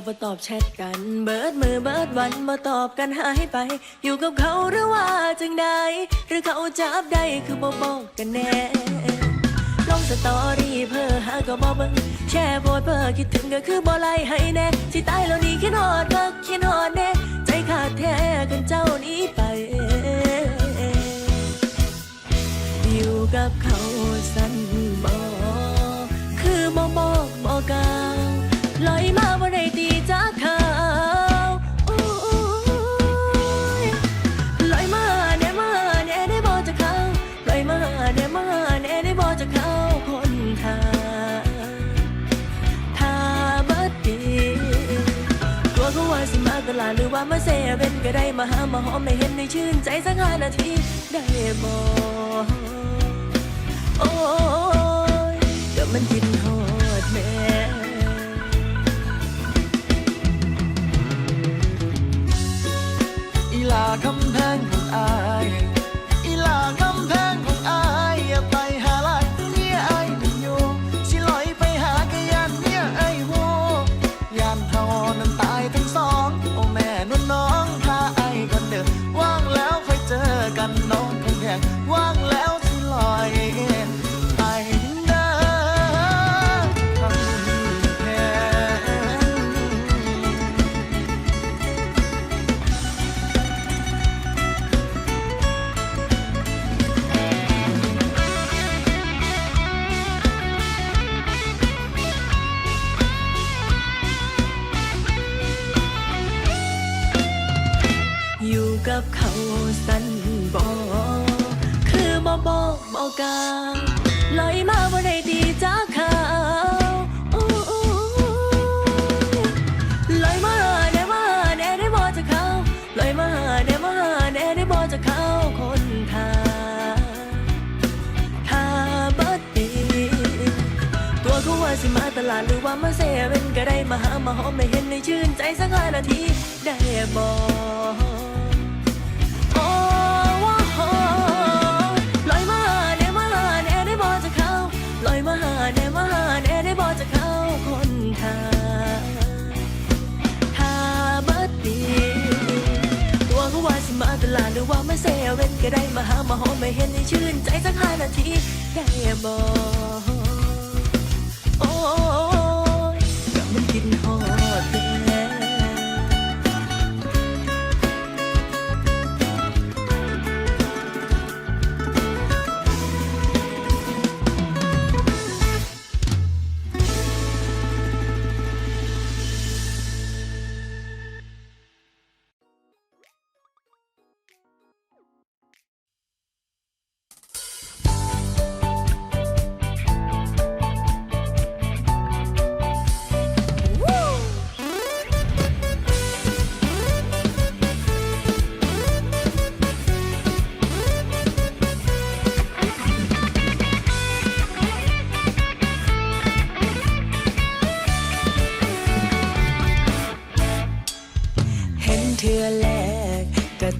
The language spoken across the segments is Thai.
มาบ่ตอบแชทกัน เบิดมือเบิดวันบ่ตอบกันหายไป อยู่กับเขาหรือว่าจังใดหรือเขาจับได้คือบ่บอกกันแน่ลงสตอรี่เพื่อหาก็บ่เบิ่งแชร์โพสเพื่อคิดถึงก็คือบ่ไล่ให้แน่สิตายแล้วนี่คิดฮอดก็คิดฮอดแน่ใจขาดแท้กันเจ้านี้ไปอยู่กับเขาสั้นบ่คือบ่บอกบ่กล่า ว่ามาเซเว่นก็ได้มาหามาหอมไม่เห็นในชื่นใจสักห้านาทีได้บ่โอ้ยก็มันกินฮอดแม่อีลาคำแพงของอาย ว่ามาเซเว่นก็ได้มาหามาหอมไม่เห็นในชื่นใจสักห้านาทีได้บอกโอ้ว่าโหลอยมาหาแน่มาหาแน่ได้บอกจะเข้าลอยมาหาแน่มาหาแน่ได้บอกจะเข้าคนทางถ้าบัดดีตัวเขาว่าสิมาตลาดหรือว่ามาเซเว่นก็ได้มาหามาหอมไม่เห็นในชื่นใจสักห้านาทีได้บอกโอ้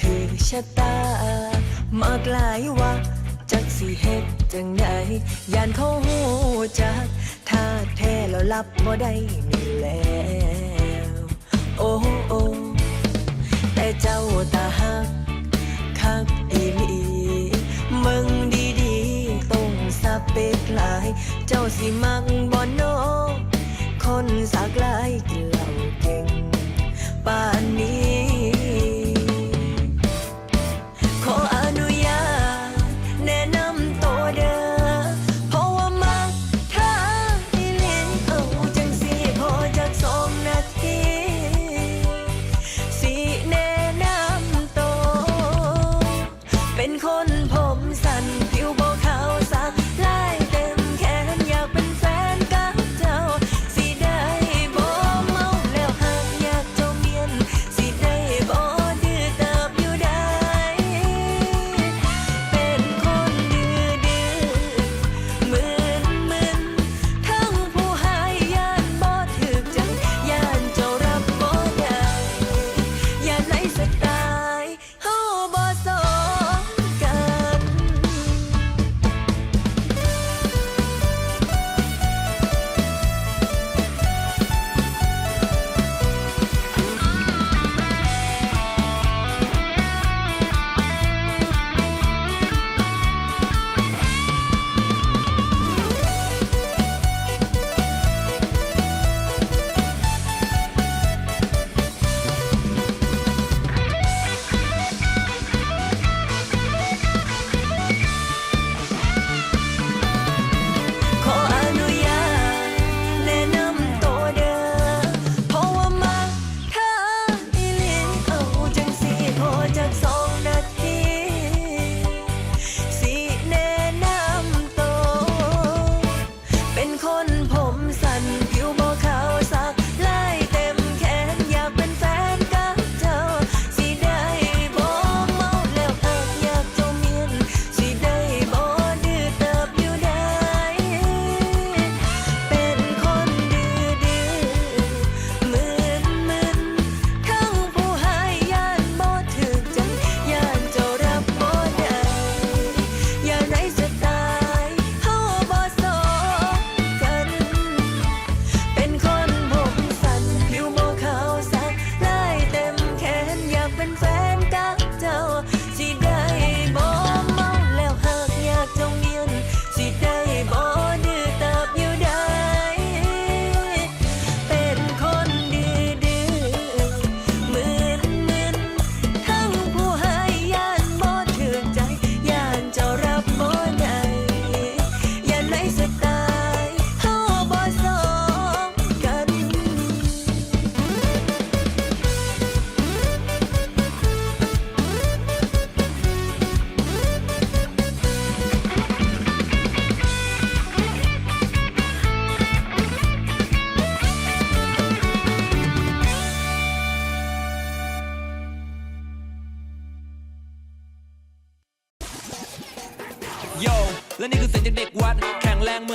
ถือชะตา มากหลายว่าจักสิเฮ็ดจังใดยานเขาหูจักถ้าแท้แล้วรับบ่ได้นี่แล้วโอ้โอ้แต่เจ้าตาหักคักอีลีมึงดีๆต้องสเปกหลาย เจ้าสิมักบ่โนคนสักล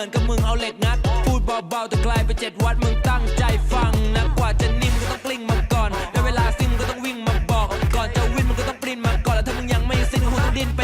มือนกับมึงเอาเหล็กงัด พูดเบาๆแต่ไกลไปเจ็ดวัดมึงตั้งใจฟังนะกว่าจะนิ่มก็ต้องกลิ้งมาก่อนได้เวลาซิ่งก็ต้องวิ่งมาบอก ก่อนจะวิ่งมันก็ต้องปรินมาก่อนแล้วถ้ามึงยังไม่สิ้นก็คงต้องดิ้นไป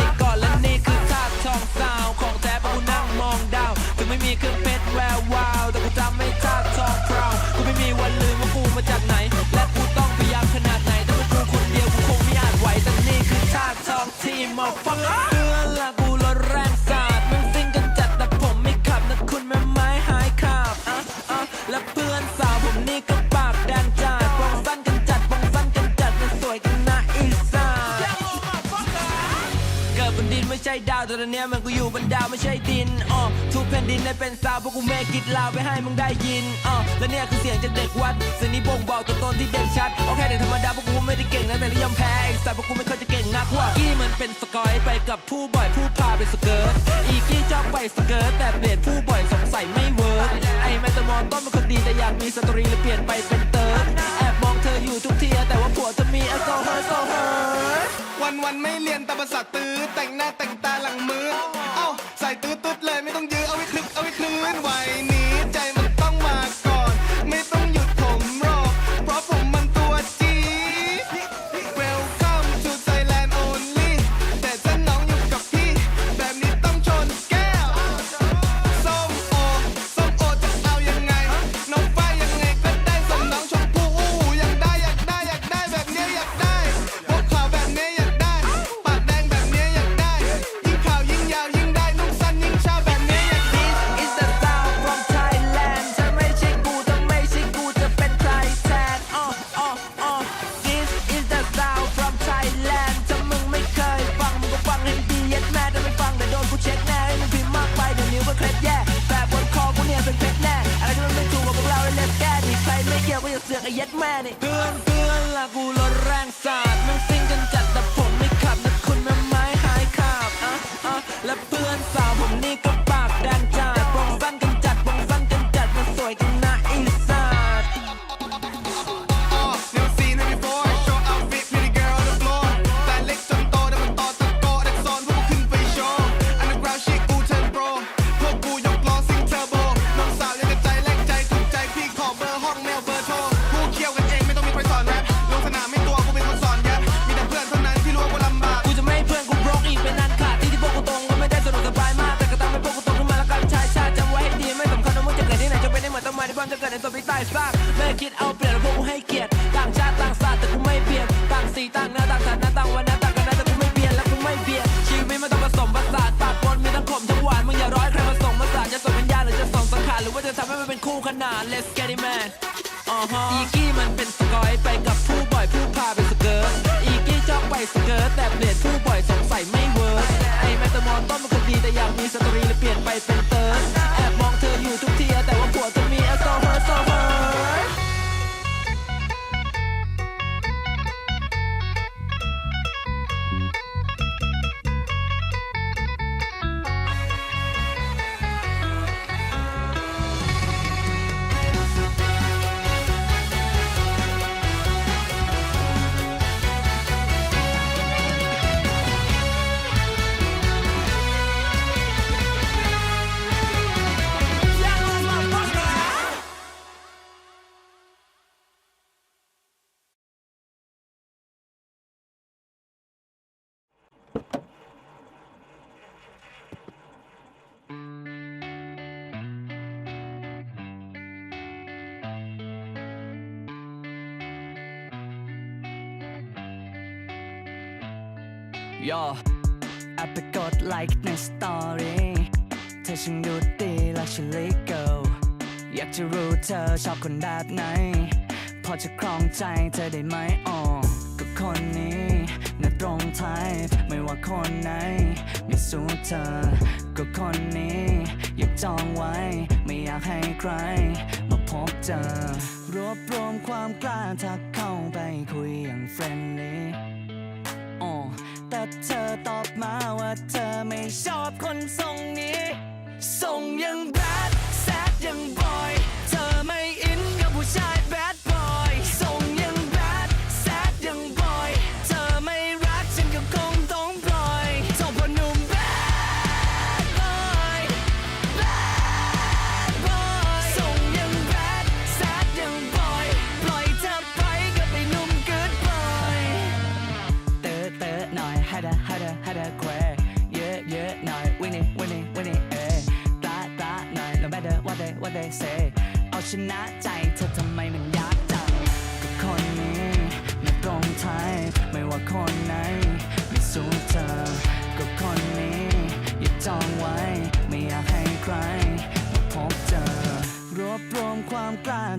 ไม่ใช่ดาวแต่ตอนนี้มันกูอยู่บนดาวไม่ใช่ดินอ๋อทุกแผ่นดินได้เป็นซาวเพราะกูเมกิดลาวไปให้มึงได้ยินอ๋อและเนี่ยคือเสียงจากเด็กวัดเสียงนี้บ่งบอกตัวตนที่เด่นชัดโอเคเด็กธรรมดาพวกกูไม่ได้เก่งนะแต่ก็ยอมแพ้ไอ้สัตว์พวกกูไม่เคยจะเก่งนักว่ากี้มันเป็นสกอยไปกับผู้บ่อยผู้พาไปสเกิร์ตอีกี้ชอบไปสเกิร์ตแต่เปลี่ยนผู้บ่อยสงสัยไม่เวิร์กไอ้แมตตมอนต้นเป็นคนดีแต่อยากมีสตรีเลยเปลี่ยนไปเป็นเติร์ดแอบมองเธออยู่ทุกทีแต่ว่าผัวเธอมีแอลกอฮอล์โซเฮอร์ วันวันไม่เรียนแต่ภาษาตื้อแต่งหน้าแต่งตาหลังมือ เอ้าใส่ตื้อตุ๊ดเลยไม่ต้องยื้อเอาไว้คลึกเอาไว้คลื่นไหวนี้น พื่อนเพื่อนละกูรถแรงสาดมึงซิ่งกันจัดแต่ผมไม่ขับนะคุณแม่ไม้หายขาบอะอะและเพื่อนสาวผมนี่ก็ อีกี้มันเป็นสกอยไปกับ ย่อแอปไปกดไลค์ในสตอรี่เธอช่างดูดีและฉันลิเกิลอยากจะรู้เธอชอบคนแบบไหน พอจะครองใจเธอได้ไหมอ๋อก็คนนี้น่าตรงไทป์ไม่ว่าคนไหน ไม่สู้เธอ ก็คนนี้ อยากจองไว้ ไม่อยากให้ใคร มาพบเจอ รวบรวมความกล้าทักเข้าไปคุยอย่างเฟรนลี่อ๋อ แต่เธอตอบมาว่าเธอไม่ชอบคนทรงนี้ทรงยังแบดแซดยังบอย เธอไม่อินกับผู้ชายแบด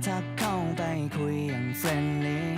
ทักเข้าไปคุยอย่างเฟรนลี่